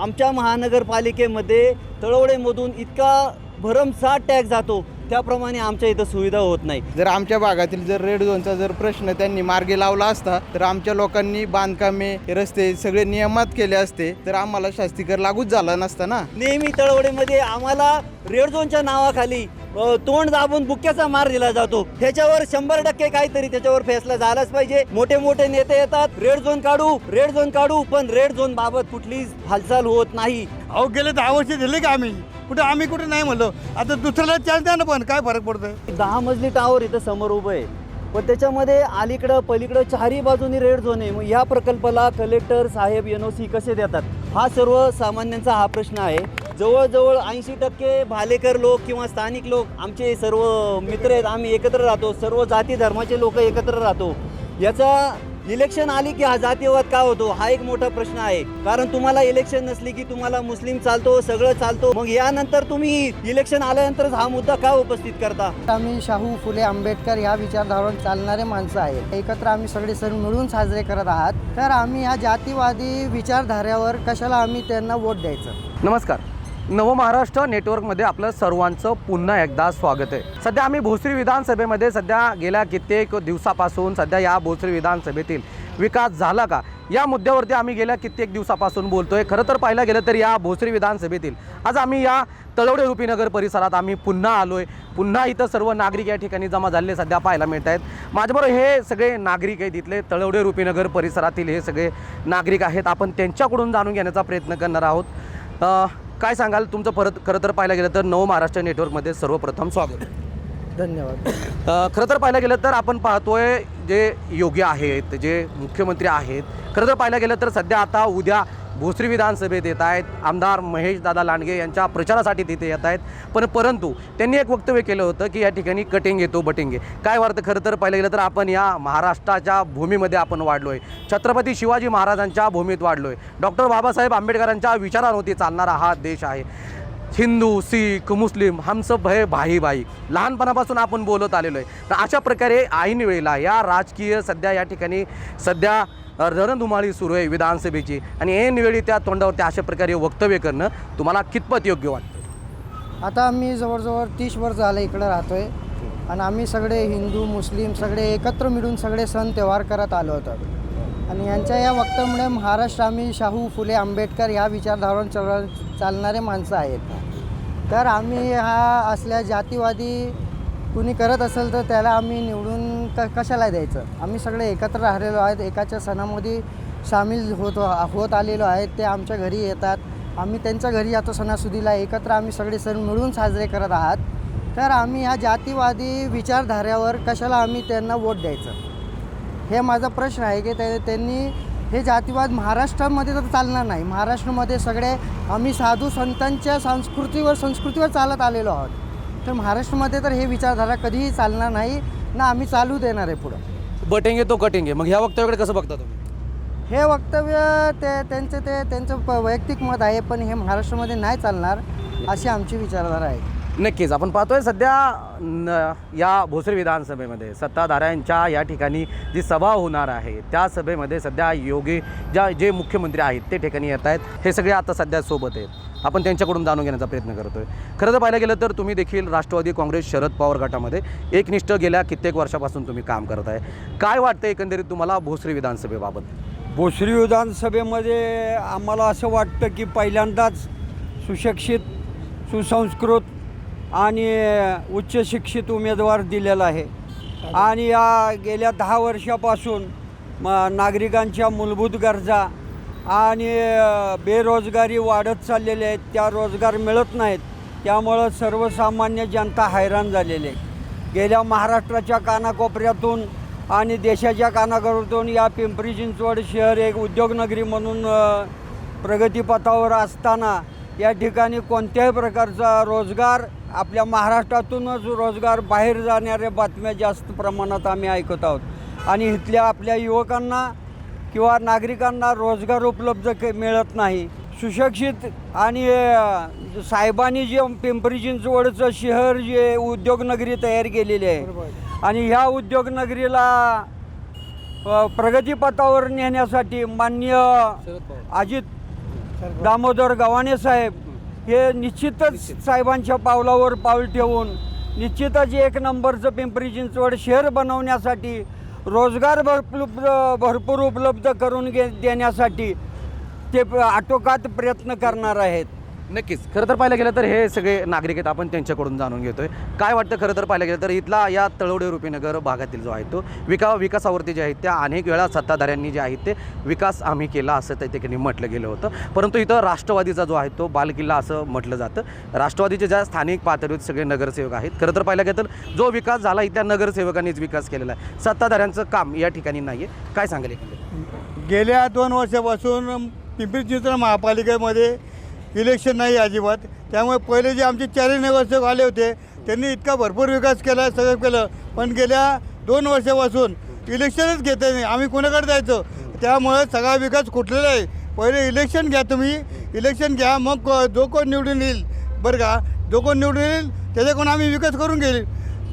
आमच्या महानगरपालिकेमध्ये तळवडेमधून इतका भरमसाठ टॅक्स जातो त्याप्रमाणे आमच्या इथं सुविधा होत नाही. जर आमच्या भागातील जर रेड झोनचा जर प्रश्न त्यांनी मार्गी लावला असता तर आमच्या लोकांनी बांधकामे रस्ते सगळे नियमात केले असते तर आम्हाला शास्तीकर लागूच झाला नसता ना? नेहमी तळवडेमध्ये आम्हाला रेड झोनच्या नावाखाली तोंड दाबून बुक्क्याचा मार दिला जातो. त्याच्यावर शंभर टक्के काहीतरी त्याच्यावर फैसला झालाच पाहिजे. मोठे मोठे नेते येतात. रेड झोन काढू रेड झोन काढू पण रेड झोन बाबत कुठलीच हालचाल होत नाही. अहो गेले दहा वर्ष दिले का आम्ही? कुठे आम्ही कुठे नाही म्हणलो? आता दुसऱ्याला चान्स द्या ना पण. काय फरक पडतं दहा मजली टावर इथं समोर उभं आहे. पण त्याच्यामध्ये अलीकडं पलीकडं चारही बाजूनी रेड झोन आहे. मग ह्या प्रकल्पाला कलेक्टर साहेब एन ओ सी कसे देतात? हा सर्वसामान्यांचा हा प्रश्न आहे. जवळजवळ ऐंशी टक्के भालेकर लोक किंवा स्थानिक लोक आमचे सर्व मित्र आहेत आम्ही एकत्र राहतो सर्व जाती धर्माचे लोक एकत्र राहतो. याचा इलेक्शन आली की हा जातीयवाद का होतो? हा एक मोठा प्रश्न आहे. कारण तुम्हाला इलेक्शन नसली की तुम्हाला मुस्लिम चालतो सगळं चालतो. मग यानंतर तुम्ही इलेक्शन आल्यानंतरच हा मुद्दा का उपस्थित करता? आम्ही शाहू फुले आंबेडकर या विचारधारावर चालणारे माणसं आहेत. एकत्र आम्ही सगळे सण मिळून साजरे करत आहात. तर आम्ही ह्या जातीवादी विचारधाऱ्यावर कशाला आम्ही त्यांना वोट द्यायचं? नमस्कार. नवमहाराष्ट्र नेटवर्कमध्ये आपलं सर्वांचं पुन्हा एकदा स्वागत आहे. सध्या आम्ही भोसरी विधानसभेमध्ये सध्या गेल्या कित्येक दिवसापासून सध्या या भोसरी विधानसभेतील विकास झाला का? या मुद्द्यावरती आम्ही गेल्या कित्येक दिवसापासून बोलतोय. खरं तर पाहायला गेलं तर या भोसरी विधानसभेतील आज आम्ही या तळवडे रुपीनगर परिसरात आम्ही पुन्हा आलोय. पुन्हा इथं सर्व नागरिक या ठिकाणी जमा झालेले सध्या पाहायला मिळत आहेत माझ्याबरोबर हे सगळे नागरिक आहेत इथले तळवडे रुपीनगर परिसरातील हे सगळे नागरिक आहेत. आपण त्यांच्याकडून जाणून घेण्याचा प्रयत्न करणार आहोत. काय सांगाल? तुमचं परत खरं तर पाहायला गेलं तर नव महाराष्ट्र नेटवर्कमध्ये सर्वप्रथम स्वागत. धन्यवाद. अ, खरं तर पाहायला गेलं तर आपण पाहतोय जे योगी आहेत जे मुख्यमंत्री आहेत खरं तर पाहायला गेलं तर सध्या आता उद्या भोसरी विधानसभेत येत आहेत. आमदार महेश दादा लांडगे यांच्या प्रचारासाठी तिथे येत आहेत. पण परंतु त्यांनी एक वक्तव्य केलं होतं की या ठिकाणी कटिंग येतो बटिंग. काय वाटतं खरं तर? पाहिलं गेलं तर आपण या महाराष्ट्राच्या भूमीमध्ये आपण वाढलो आहे छत्रपती शिवाजी महाराजांच्या भूमीत वाढलो आहे डॉक्टर बाबासाहेब आंबेडकरांच्या विचारांवरती चालणारा हा देश आहे. हिंदू सीख मुस्लिम हम सब भाई भाई. लहानपणापासून आपण बोलत आलेलो आहे. तर अशा प्रकारे ऐन वेळेला या राजकीय सध्या या ठिकाणी सध्या रणधुमाळी सुरू आहे विधानसभेची. आणि ऐनवेळी त्या तोंडावरती अशा प्रकारे वक्तव्य करणं तुम्हाला कितपत योग्य वाटतं? आता आम्ही जवळजवळ तीस वर्ष झालं इकडं राहतोय. आणि आम्ही सगळे हिंदू मुस्लिम सगळे एकत्र मिळून सगळे सण त्योहार करत आलो होतो. आणि यांच्या या वक्तव्यामुळे महाराष्ट्र आम्ही शाहू फुले आंबेडकर ह्या विचारधारावर चल चालणारे माणसं आहेत. तर आम्ही हा असल्या जातीवादी कुणी करत असेल तर त्याला आम्ही निवडून क कशाला द्यायचं? आम्ही सगळे एकत्र राहिलेलो आहेत एकाच्या सणामध्ये सामील होत होत आलेलो आहेत ते आमच्या घरी येतात. आम्ही त्यांच्या घरी जातो सणासुदीला एकत्र आम्ही सगळे सण मिळून साजरे करत आहात. तर आम्ही ह्या जातीवादी विचारधाऱ्यावर कशाला आम्ही त्यांना वोट द्यायचं? हे माझा प्रश्न आहे की ते त्यांनी हे जातीवाद महाराष्ट्रामध्ये तर चालणार नाही. महाराष्ट्रामध्ये सगळे आम्ही साधू संतांच्या संस्कृतीवर संस्कृतीवर चालत आलेलो आहोत. तर महाराष्ट्रामध्ये तर हे विचारधारा कधीही चालणार नाही. ना आम्ही चालू देणार आहे पुढं. बटेंगे तो कटिंगे. मग ह्या वक्तव्याकडे कसं बघता तुम्ही? हे वक्तव्य ते त्यांचं ते त्यांचं प- वैयक्तिक मत आहे पण हे महाराष्ट्रामध्ये नाही चालणार अशी आमची विचारधारा आहे. नक्कीच. आपण पाहतोय सध्या न या भोसरी विधानसभेमध्ये सत्ताधाऱ्यांच्या या ठिकाणी जी सभा होणार आहे त्या सभेमध्ये सध्या योगी ज्या जे मुख्यमंत्री आहेत ते ठिकाणी येत आहेत. हे सगळे आता सध्या सोबत आहेत. आपण त्यांच्याकडून जाणून घेण्याचा प्रयत्न करतोय. खरं तर पाहायला गेलं तर तुम्ही देखील राष्ट्रवादी काँग्रेस शरद पवार गटामध्ये एकनिष्ठ गेल्या कित्येक वर्षापासून तुम्ही काम करत आहे. काय वाटतं एकंदरीत तुम्हाला भोसरी विधानसभेबाबत? भोसरी विधानसभेमध्ये आम्हाला असं वाटतं की पहिल्यांदाच सुशिक्षित सुसंस्कृत आणि उच्च शिक्षित उमेदवार दिलेला आहे. आणि या गेल्या दहा वर्षापासून म नागरिकांच्या मूलभूत गरजा आणि बेरोजगारी वाढत चाललेली आहेत. त्या रोजगार मिळत नाहीत. त्यामुळं सर्वसामान्य जनता हैराण झालेली आहे. गेल्या महाराष्ट्राच्या कानाकोपऱ्यातून आणि देशाच्या कानाकोपऱ्यातून या पिंपरी चिंचवड शहर एक उद्योगनगरी म्हणून प्रगतीपथावर असताना या ठिकाणी कोणत्याही प्रकारचा रोजगार आपल्या महाराष्ट्रातूनच रोजगार बाहेर जाणाऱ्या बातम्या जास्त प्रमाणात आम्ही ऐकत आहोत. आणि इथल्या आपल्या युवकांना किंवा नागरिकांना रोजगार उपलब्ध के मिळत नाही. सुशिक्षित आणि साहेबांनी जे पिंपरी चिंचवडचं शहर जे उद्योगनगरी तयार केलेली आहे. आणि ह्या उद्योगनगरीला प्रगतीपथावर नेण्यासाठी मान्य अजित दामोदर गव्हाणे साहेब हे निश्चितच साहेबांच्या पावलावर पाऊल ठेवून निश्चितच एक नंबरचं पिंपरी चिंचवड शहर बनवण्यासाठी रोजगार भरपूर भरपूर उपलब्ध करून घे देण्यासाठी ते आटोकात प्रयत्न करणार आहेत. नक्कीच. खरं तर पाहायला गेलं तर हे सगळे नागरिक आहेत आपण त्यांच्याकडून जाणून घेतोय. काय वाटतं खरं तर पाहायला गेलं तर इथला या तळवडे रुपीनगर भागातील जो आहे तो विका विकासावरती जे आहेत त्या अनेक वेळा सत्ताधाऱ्यांनी जे आहेत ते विकास आम्ही केला असं त्या ठिकाणी म्हटलं गेलं होतं. परंतु इथं राष्ट्रवादीचा जो आहे तो बालकिल्ला असं म्हटलं जातं. राष्ट्रवादीचे ज्या स्थानिक पातळीत सगळे नगरसेवक आहेत खरं तर पाहायला गेलं तर जो विकास झाला इथल्या नगरसेवकांनीच विकास केलेला आहे. सत्ताधाऱ्यांचं काम या ठिकाणी नाही आहे काय सांगेल गेल्या दोन वर्षापासून पिंपरी चिंचवड महापालिकेमध्ये इलेक्शन नाही अजिबात. त्यामुळे पहिले जे आमचे चारही नगरसेवक आले होते त्यांनी इतका भरपूर विकास केला सगळं केलं. पण गेल्या दोन वर्षापासून इलेक्शनच घेत नाही. आम्ही कोणाकडे जायचं? त्यामुळे सगळा विकास कुठलेला आहे? पहिले इलेक्शन घ्या तुम्ही. इलेक्शन घ्या. मग को- जो कोण निवडून येईल बरं का? जो कोण निवडून येईल त्याच्याकडून आम्ही विकास करून घेईल.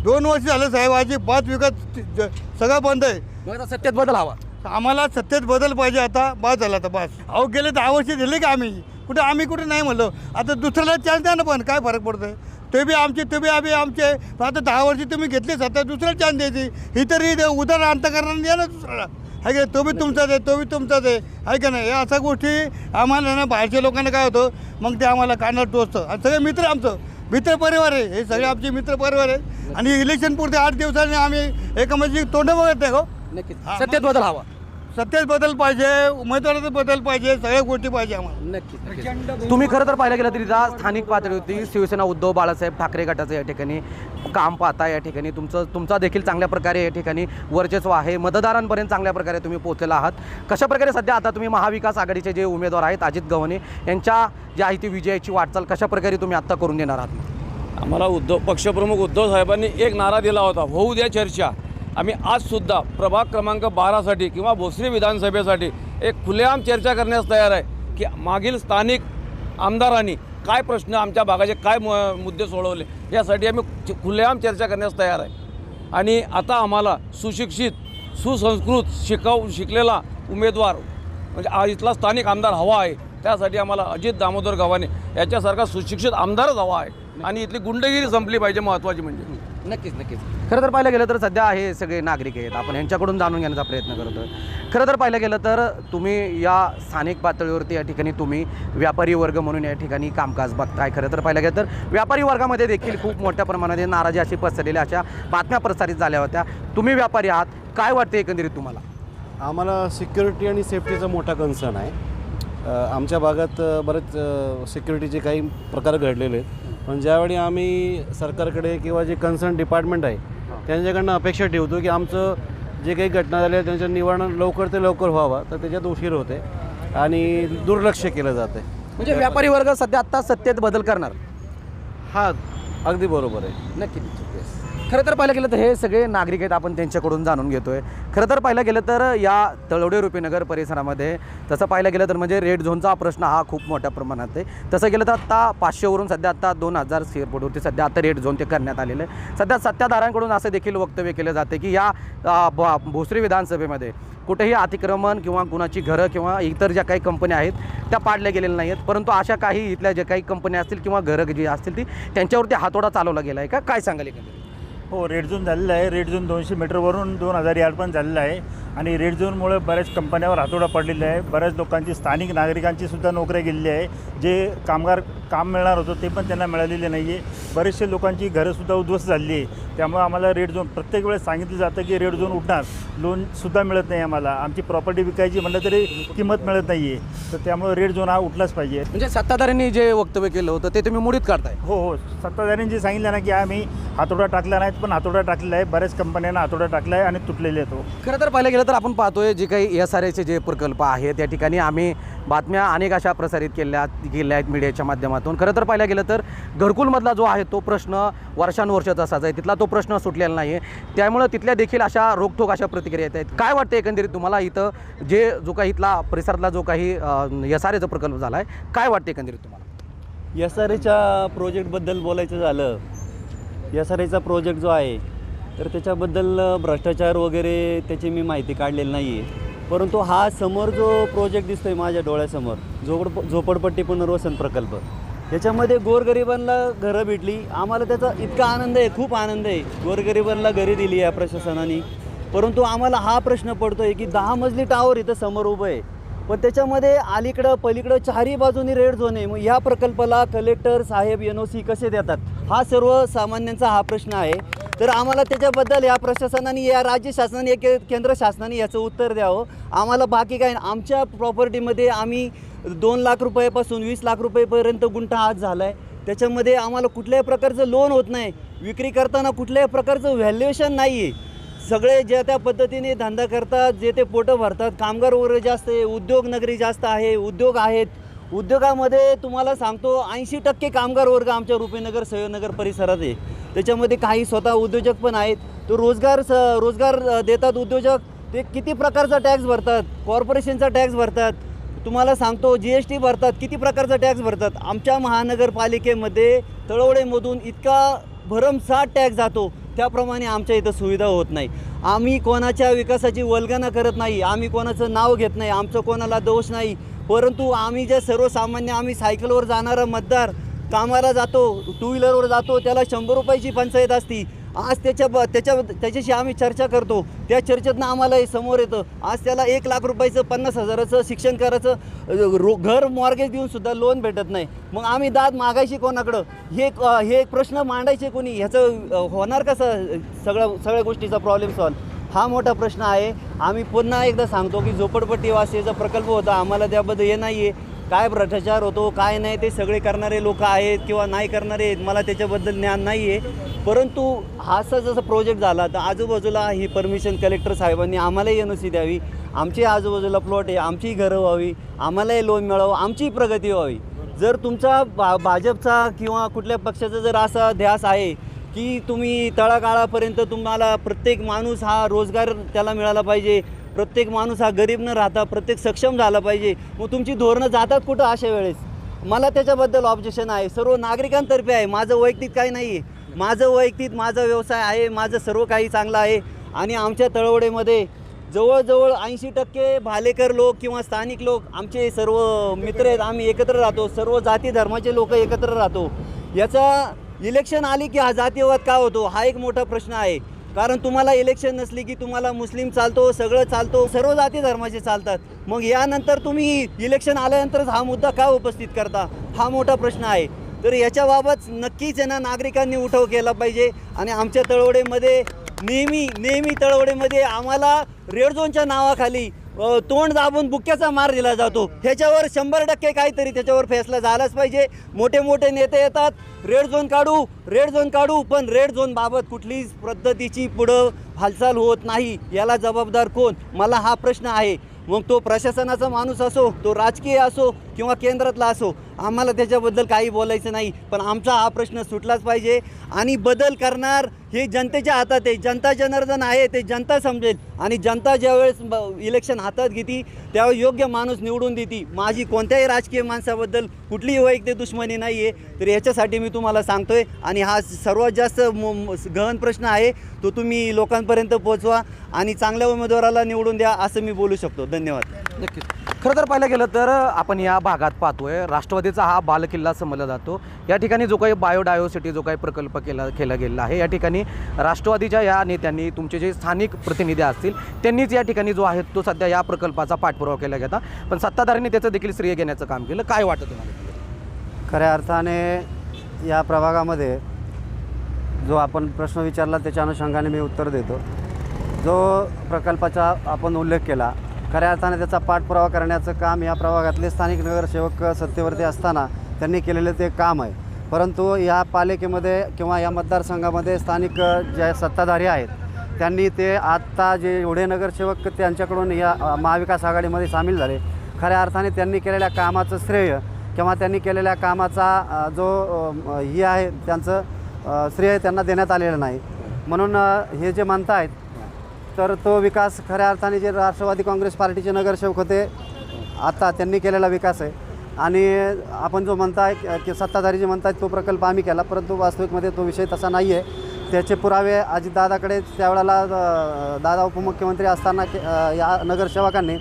दोन वर्ष झालं साहेब अजिबात विकास ज- सगळा बंद आहे. सत्तेत बदल हवा. आम्हाला सत्तेत बदल पाहिजे आता. बास झाला आता बास. अहो गेले दहा वर्ष दिले का आम्ही? कुठे आम्ही कुठे नाही म्हणलो. आता दुसऱ्याला चान्स द्या ना पण काय फरक पडतोय? ते बी आमचे ते बी आम्ही आमचे. आता दहा वर्ष तुम्ही घेतले सत्ता दुसऱ्याला चान्स द्यायची. ही तरी दे- उदाहरण अंत करणार द्या ना दुसऱ्याला. आहे का तो बी तुमचाच आहे तो बी तुमचाच आहे. आहे का नाही? या अशा गोष्टी आम्हाला ना बाहेरच्या लोकांना काय होतं? मग ते आम्हाला कानात टोचतं. आणि सगळे मित्र आमचं. मित्र परिवार आहे. हे सगळे आमचे मित्र परिवार आहे. आणि इलेक्शन पुरते आठ दिवसांनी आम्ही एकामेकाची तोंड बघत नाही हो. नक्कीच. हा, सत्तेत बदल हवा. सत्तेत बदल पाहिजे उमेदवाराचा बदल पाहिजे सगळ्या गोष्टी पाहिजे आम्हाला. नक्कीच नक्कीच. तुम्ही खरं तर पाहायला गेलं तरी त्या स्थानिक पातळीवरती शिवसेना उद्धव बाळासाहेब ठाकरे गटाचं या ठिकाणी काम पाहता या ठिकाणी. तुमचं तुमचा देखील चांगल्या प्रकारे या ठिकाणी वर्चस्व आहे. मतदारांपर्यंत चांगल्या प्रकारे तुम्ही पोहोचलेला आहात. कशा प्रकारे सध्या आता तुम्ही महाविकास आघाडीचे जे उमेदवार आहेत अजित गव्हाणे यांच्या जी आहे ती विजयाची वाटचाल कशा प्रकारे तुम्ही आत्ता करून देणार आहात? आम्हाला उद्धव पक्षप्रमुख उद्धव साहेबांनी एक नारा दिला होता होऊ द्या चर्चा. आम्ही आजसुद्धा प्रभाग क्रमांक बारासाठी किंवा भोसरी विधानसभेसाठी एक खुलेआम चर्चा करण्यास तयार आहे की मागील स्थानिक आमदारांनी काय प्रश्न आमच्या भागाचे काय मु- मुद्दे सोडवले यासाठी आम्ही खुलेआम चर्चा करण्यास तयार आहे. आणि आता आम्हाला सुशिक्षित सुसंस्कृत शिकाऊ शिकलेला उमेदवार म्हणजे आज इथला स्थानिक आमदार हवा आहे त्यासाठी आम्हाला अजित दामोदर गव्हाणे याच्यासारखा सुशिक्षित आमदारच हवा आहे. आणि इथली गुंडगिरी संपली पाहिजे महत्त्वाची म्हणजे. नक्कीच नक्कीच. खरं तर पाहिलं गेलं तर सध्या हे सगळे नागरिक आहेत. आपण यांच्याकडून जाणून घेण्याचा प्रयत्न करतो खरं तर पाहिलं गेलं तर तुम्ही या स्थानिक पातळीवरती या ठिकाणी तुम्ही व्यापारी वर्ग म्हणून या ठिकाणी कामकाज बघताय. खरं तर पाहिलं गेलं तर व्यापारी वर्गामध्ये देखील खूप मोठ्या प्रमाणात नाराजी अशी पसरलेल्या अशा बातम्या प्रसारित झाल्या होत्या. तुम्ही व्यापारी आहात. काय वाटते एकंदरीत तुम्हाला? आम्हाला सिक्युरिटी आणि सेफ्टीचा मोठा कन्सर्न आहे. आमच्या भागात बरेच सिक्युरिटीचे काही प्रकार घडलेले आहेत. पण ज्यावेळी आम्ही सरकारकडे किंवा जे कन्सर्न डिपार्टमेंट आहे त्यांच्याकडनं अपेक्षा ठेवतो की आमचं जे काही घटना झाल्या त्यांचं निवारण लवकर ते लवकर व्हावं तर त्याच्यात उशीर होते आणि दुर्लक्ष केलं जातं म्हणजे व्यापारी वर्ग सध्या आत्ता सत्तेत बदल करणार. हा अगदी बरोबर आहे. नक्की. खरं तर पाहिलं गेलं तर हे सगळे नागरिक आहेत आपण त्यांच्याकडून जाणून घेतोय. खरं तर पाहिलं गेलं तर या तळवडे रुपीनगर परिसरामध्ये तसं पाहिलं गेलं तर म्हणजे रेड झोनचा प्रश्न हा खूप मोठ्या प्रमाणात आहे. तसं गेलं तर आत्ता पाचशेवरून सध्या आत्ता दोन हजार स्क्वेअर फूटवरती सध्या आता रेड झोन ते करण्यात आलेलं आहे. सध्या सत्ताधाऱ्यांकडून असं देखील वक्तव्य केलं जाते की या ब- भोसरी विधानसभेमध्ये कुठेही अतिक्रमण किंवा कुणाची घरं किंवा इतर ज्या काही कंपन्या आहेत त्या पाडल्या गेलेल्या नाही आहेत परंतु अशा काही इथल्या ज्या काही कंपन्या असतील किंवा घरं जी असतील ती त्यांच्यावरती हातोडा चालवला गेला आहे का? काय सांगाल एकंदरीत? हो रेड झोन झालेला आहे. रेड झोन दोनशे मीटरवरून दोन हजार यार्ड पण झालेलं आहे. आणि रेड झोनमुळे बऱ्याच कंपन्यावर हातोडा पडलेला आहे. बऱ्याच लोकांची स्थानिक नागरिकांची सुद्धा नोकऱ्या गेलेली आहे. जे कामगार काम मिळणार होतं ते पण त्यांना मिळालेले नाही आहे बरेचसे लोकांची घरंसुद्धा उद्ध्वस्त झालेली आहे. त्यामुळे आम्हाला रेड झोन प्रत्येक वेळेस सांगितलं जातं की रेड झोन उठणार. लोनसुद्धा मिळत नाही आम्हाला. आमची प्रॉपर्टी विकायची म्हटलं तरी किंमत मिळत नाही आहे तर त्यामुळे रेड झोन हा उठलाच पाहिजे. म्हणजे सत्ताधाऱ्यांनी जे वक्तव्य केलं होतं ते तुम्ही मुडीत काढताय. हो हो. सत्ताधाऱ्यांनी जे सांगितलं ना की आम्ही हातोडा टाकला नाहीत पण हातोडा टाकलेला आहे. बऱ्याच कंपन्यांना हातोडा टाकला आहे आणि तुटलेले आहेत हो. खरं तर पाहिलं गेलं तर आपण पाहतोय जे काही एस आर एचे जे प्रकल्प आहेत त्या ठिकाणी आम्ही बातम्या अनेक अशा प्रसारित केल्या गेल्या आहेत मीडियाच्या माध्यमातून. खरं तर पाहिलं गेलं तर घरकुलमधला जो आहे तो प्रश्न वर्षानुवर्ष तसाच आहे. तिथला तो प्रश्न सुटलेला नाही आहे त्यामुळं तिथल्या देखील अशा रोखोक अशा प्रतिक्रिया येत आहेत. काय वाटतं एकंदरीत तुम्हाला इथं जे जो काही इथला परिसरातला जो काही एस आर एचा प्रकल्प झाला आहे काय वाटतं एकंदरीत तुम्हाला? एस आर एच्या प्रोजेक्टबद्दल बोलायचं झालं एस आर एचा प्रोजेक्ट जो आहे तर त्याच्याबद्दल भ्रष्टाचार वगैरे त्याची मी माहिती काढलेली नाही आहे परंतु हा समोर जो प्रोजेक्ट दिसतोय माझ्या डोळ्यासमोर झोपड झोपडपट्टी पुनर्वसन प्रकल्प याच्यामध्ये गोरगरिबांना घरं भेटली. आम्हाला त्याचा इतका आनंद आहे खूप आनंद आहे. गोरगरिबांना घरी दिली या प्रशासनाने. परंतु आम्हाला हा प्रश्न पडतो आहे की दहा मजली टावर इथं समोर उभं आहे. पण त्याच्यामध्ये अलीकडं पलीकडं चारही बाजूनी रेड झोन आहे. मग ह्या प्रकल्पाला कलेक्टर साहेब एन ओ सी कसे देतात? हा सर्वसामान्यांचा हा प्रश्न आहे. तर आम्हाला त्याच्याबद्दल या प्रशासनाने या राज्य शासनाने के केंद्र शासनाने याचं उत्तर द्यावं. आम्हाला बाकी काय आमच्या प्रॉपर्टीमध्ये आम्ही दोन लाख रुपयापासून वीस लाख रुपयेपर्यंत गुंठा आज झाला आहे त्याच्यामध्ये आम्हाला कुठल्याही प्रकारचं लोन होत नाही. विक्री करताना कुठल्याही प्रकारचं व्हॅल्युएशन नाही आहे सगळे ज्या त्या पद्धतीने धंदा करतात जे ते पोटं भरतात. कामगार वर्ग जास्त आहे उद्योगनगरी जास्त आहे उद्योग आहेत. उद्योगामध्ये तुम्हाला सांगतो ऐंशी टक्के कामगार वर्ग आमच्या रुपेनगर सहयोगनगर परिसरात आहे. त्याच्यामध्ये काही स्वतः उद्योजक पण आहेत. तो रोजगार स रोजगार देतात उद्योजक. ते किती प्रकारचा टॅक्स भरतात? कॉर्पोरेशनचा टॅक्स भरतात. तुम्हाला सांगतो जी एस टी भरतात किती प्रकारचा टॅक्स भरतात? आमच्या महानगरपालिकेमध्ये तळवडेमधून इतका भरमसाठ टॅक्स जातो त्याप्रमाणे आमच्या इथं सुविधा होत नाही. आम्ही कोणाच्या विकासाची वल्गना करत नाही आम्ही कोणाचं नाव घेत नाही आमचं कोणाला दोष नाही. परंतु आम्ही जे सर्वसामान्य आम्ही सायकलवर जाणारा मतदार कामाला जातो टू व्हीलरवर जातो त्याला शंभर रुपयाची पंचायत असती. आज त्याच्या ब त्याच्या त्याच्याशी आम्ही चर्चा करतो. त्या चर्चेतनं आम्हाला हे समोर येतं. आज त्याला एक लाख रुपयाचं पन्नास हजाराचं शिक्षण करायचं रो घर मॉर्गेज देऊन सुद्धा लोन भेटत नाही. मग आम्ही दाद मागायची कोणाकडं? हे एक, हे एक प्रश्न मांडायचे कोणी? ह्याचं होणार कसं सगळं सगळ्या गोष्टीचा प्रॉब्लेम सॉल्व हा मोठा प्रश्न आहे. आम्ही पुन्हा एकदा सांगतो की झोपडपट्टी वासीचा प्रकल्प होता. आम्हाला त्याबद्दल हे नाही आहे काय भ्रष्टाचार होतो काय नाही ते सगळे करणारे लोक आहेत किंवा नाही करणारे आहेत मला त्याच्याबद्दल ज्ञान नाही आहे परंतु हा असा जसा प्रोजेक्ट झाला तर आजूबाजूला ही परमिशन कलेक्टर साहेबांनी आम्हालाही एन ओ सी द्यावी. आमची आजूबाजूला प्लॉट आहे आमचीही घरं व्हावी आम्हालाही लोन मिळावं आमचीही प्रगती व्हावी. जर तुमचा भा भाजपचा किंवा कुठल्या पक्षाचा जर असा ध्यास आहे की तुम्ही तळागाळापर्यंत तुम्हाला प्रत्येक माणूस हा रोजगार त्याला मिळाला पाहिजे प्रत्येक माणूस हा गरीब न राहता प्रत्येक सक्षम झाला पाहिजे मग तुमची धोरणं जातात कुठं अशा वेळेस? मला त्याच्याबद्दल ऑब्जेक्शन आहे. सर्व नागरिकांतर्फे आहे. माझं वैयक्तिक काही नाही आहे माझं वैयक्तिक माझा व्यवसाय आहे माझं सर्व काही चांगलं आहे. आणि आमच्या तळवडेमध्ये जवळजवळ ऐंशी टक्के भालेकर लोक किंवा स्थानिक लोक आमचे सर्व मित्र आहेत. आम्ही एकत्र राहतो. सर्व जाती धर्माचे लोक एकत्र राहतो. याचा इलेक्शन आली की हा जातीवाद का होतो? हा एक मोठा प्रश्न आहे. कारण तुम्हाला इलेक्शन नसली की तुम्हाला मुस्लिम चालतो सगळं चालतो सर्व जाती धर्माचे चालतात. मग यानंतर तुम्ही इलेक्शन आल्यानंतरच हा मुद्दा का उपस्थित करता? हा मोठा प्रश्न आहे. तर याच्याबाबत नक्कीच यांना नागरिकांनी उठाव केला पाहिजे. आणि आमच्या तळवडेमध्ये नेहमी नेहमी तळवडेमध्ये आम्हाला रेड झोनच्या नावाखाली तोंड दाबून बुक्क्याचा मार दिला जातो. ह्याच्यावर शंभर टक्के काहीतरी त्याच्यावर फैसला झालाच पाहिजे. मोठे मोठे नेते येतात. रेड झोन काढू रेड झोन काढू पण रेड झोनबाबत कुठलीच पद्धतीची पुढं हालचाल होत नाही. याला जबाबदार कोण? मला हा प्रश्न आहे. मग तो प्रशासनाचा माणूस असो तो राजकीय असो किंवा केंद्रातला असो आम्हाला त्याच्याबद्दल काही बोलायचं नाही. पण आमचा हा प्रश्न सुटलाच पाहिजे आणि बदल करणार हे जनतेच्या हातात आहे. जनता जनार्दन आहे ते जनता समजेल. आणि जनता ज्यावेळेस ब- इलेक्शन हातात घेते त्यावेळेस योग्य माणूस निवडून देते. माझी कोणत्याही राजकीय माणसाबद्दल कुठलीही वैयक्तिक दुश्मनी नाही आहे तर याच्यासाठी मी तुम्हाला सांगतो आहे आणि हा सर्वात जास्त गहन प्रश्न आहे. तो तुम्ही लोकांपर्यंत पोचवा आणि चांगल्या उमेदवाराला निवडून द्या असं मी बोलू शकतो. धन्यवाद. नक्कीच. खरं तर पाहायला गेलं तर आपण या भागात पाहतोय राष्ट्रवादीचा हा बालकिल्ला समजला जातो. या ठिकाणी जो काही बायोडायव्हर्सिटी जो काही प्रकल्प केला केला गेलेला आहे या ठिकाणी राष्ट्रवादीच्या या नेत्यांनी तुमचे जे स्थानिक प्रतिनिधी असतील त्यांनीच या ठिकाणी जो आहे तो सध्या या प्रकल्पाचा पाठपुरावा केला गेला. पण सत्ताधाऱ्यांनी त्याचं देखील श्रेय घेण्याचं काम केलं. काय वाटतं तुम्हाला? खऱ्या अर्थाने या प्रभागामध्ये जो आपण प्रश्न विचारला त्याच्या अनुषंगाने मी उत्तर देतो. जो प्रकल्पाचा आपण उल्लेख केला खऱ्या अर्थाने त्याचा पाठपुरावा करण्याचं काम या प्रभागातले स्थानिक नगरसेवक सत्तेवरती असताना त्यांनी केलेलं ते काम आहे. परंतु या पालिकेमध्ये किंवा या मतदारसंघामध्ये स्थानिक जे सत्ताधारी आहेत त्यांनी ते आत्ता जे एवढे नगरसेवक त्यांच्याकडून या महाविकास आघाडीमध्ये सामील झाले. खऱ्या अर्थाने त्यांनी केलेल्या कामाचं श्रेय किंवा त्यांनी केलेल्या कामाचा जो ही आहे त्यांचं श्रेय त्यांना देण्यात आलेलं नाही. म्हणून हे जे म्हणतायत तर तो विकास खऱ्या अर्थाने जे राष्ट्रवादी काँग्रेस पार्टीचे नगरसेवक होते आता त्यांनी केलेला विकास आहे. आणि आपण जो म्हणताय की सत्ताधारी जे म्हणतात तो प्रकल्प आम्ही केला परंतु वास्तविकमध्ये तो विषय तसा नाही आहे त्याचे पुरावे अजितदादाकडे त्यावेळेला दादा उपमुख्यमंत्री असताना के- या नगरसेवकांनी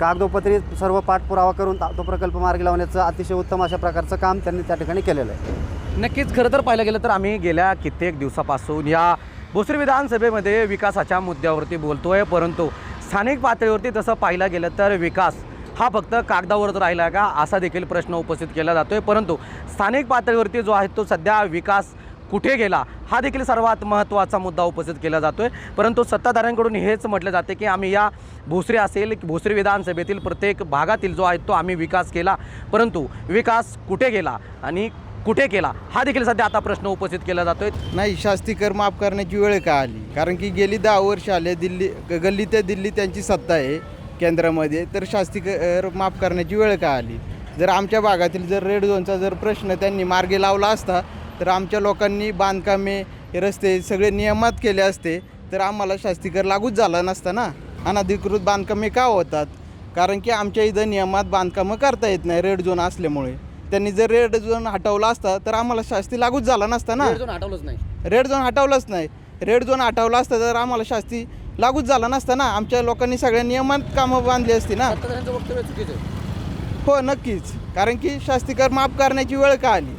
कागदोपत्री सर्व पाठपुरावा करून तो प्रकल्प मार्गी लावण्याचं अतिशय उत्तम अशा प्रकारचं काम त्यांनी त्या ठिकाणी केलेलं आहे. नक्कीच खरं तर पाहिलं गेलं तर आम्ही गेल्या कित्येक दिवसापासून या भोसरी विधानसभेमध्ये विकासाच्या मुद्द्यावरती बोलतो आहे परंतु स्थानिक पातळीवरती तसं पाहिलं गेलं तर विकास हा फक्त कागदावरच राहिला का? असा देखील प्रश्न उपस्थित केला जातो आहे परंतु स्थानिक पातळीवरती जो आहे तो सध्या विकास कुठे गेला हा देखील सर्वात महत्त्वाचा मुद्दा उपस्थित केला जातो आहे परंतु सत्ताधाऱ्यांकडून हेच म्हटलं जाते की आम्ही या भोसरी असेल भोसरी विधानसभेतील प्रत्येक भागातील जो आहे तो आम्ही विकास केला. परंतु विकास कुठे गेला आणि कुठे केला? हा देखील सध्या आता प्रश्न उपस्थित केला जातोय. नाही शास्ती कर माफ करण्याची वेळ का आली? कारण की गेली दहा वर्ष आले दिल्ली गल्ली ते दिल्ली त्यांची सत्ता आहे केंद्रामध्ये. तर शास्ती कर माफ करण्याची वेळ का आली? जर आमच्या भागातील जर रेड झोनचा जर प्रश्न त्यांनी मार्गे लावला असता तर आमच्या लोकांनी बांधकामे रस्ते सगळे नियमात केले असते तर आम्हाला शास्ती कर लागूच झाला नसता ना? अनधिकृत बांधकामे का होतात? कारण की आमच्या इथं नियमात बांधकामं करता येत नाही रेड झोन असल्यामुळे. त्यांनी जर रेड झोन हटवला असता तर आम्हाला शास्ती लागूच झाला नसता ना. हटवलंच नाही. रेड झोन हटवलाच नाही. रेड झोन हटवला असता तर आम्हाला शास्ती लागूच झाला नसता ना. आमच्या लोकांनी सगळ्या नियमात कामं बांधली असती ना. वक्तव्य चुकीचं हो नक्कीच. कारण की शास्तीकर माफ करण्याची वेळ का आली?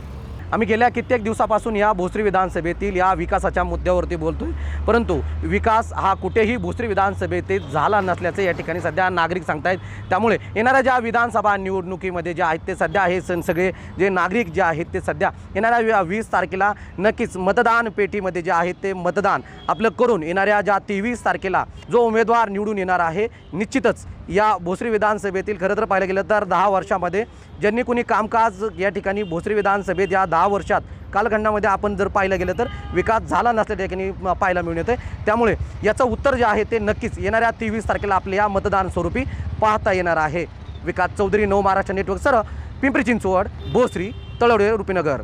आम्ही गेल्या कित्येक दिवसापासून या भोसरी विधानसभेतील या विकासाच्या मुद्द्यावरती बोलतो आहे परंतु विकास हा कुठेही भोसरी विधानसभेत झाला नसल्याचे या ठिकाणी सध्या नागरिक सांगतायत. त्यामुळे येणाऱ्या ज्या विधानसभा निवडणुकीमध्ये जे आहेत ते सध्या हे सण सगळे जे नागरिक जे आहेत ते सध्या येणाऱ्या वीस तारखेला नक्कीच मतदान पेटीमध्ये जे आहेत ते मतदान आपलं करून येणाऱ्या ज्या तेवीस तारखेला जो उमेदवार निवडून येणार आहे निश्चितच या भोसरी विधानसभेतील खरं तर पाहिलं गेलं तर दहा वर्षामध्ये ज्यांनी कुणी कामकाज या ठिकाणी भोसरी विधानसभेत या दहा वर्षात कालखंडामध्ये आपण जर पाहिलं गेलं तर विकास झाला नसल्या ठिकाणी पाहायला मिळून येतं त्यामुळे याचं उत्तर जे आहे ते नक्कीच येणाऱ्या तेवीस तारखेला आपल्या या मतदान स्वरूपी पाहता येणार आहे. विकास चौधरी नऊ महाराष्ट्र नेटवर्क सर पिंपरी चिंचवड भोसरी तळवडे रुपीनगर.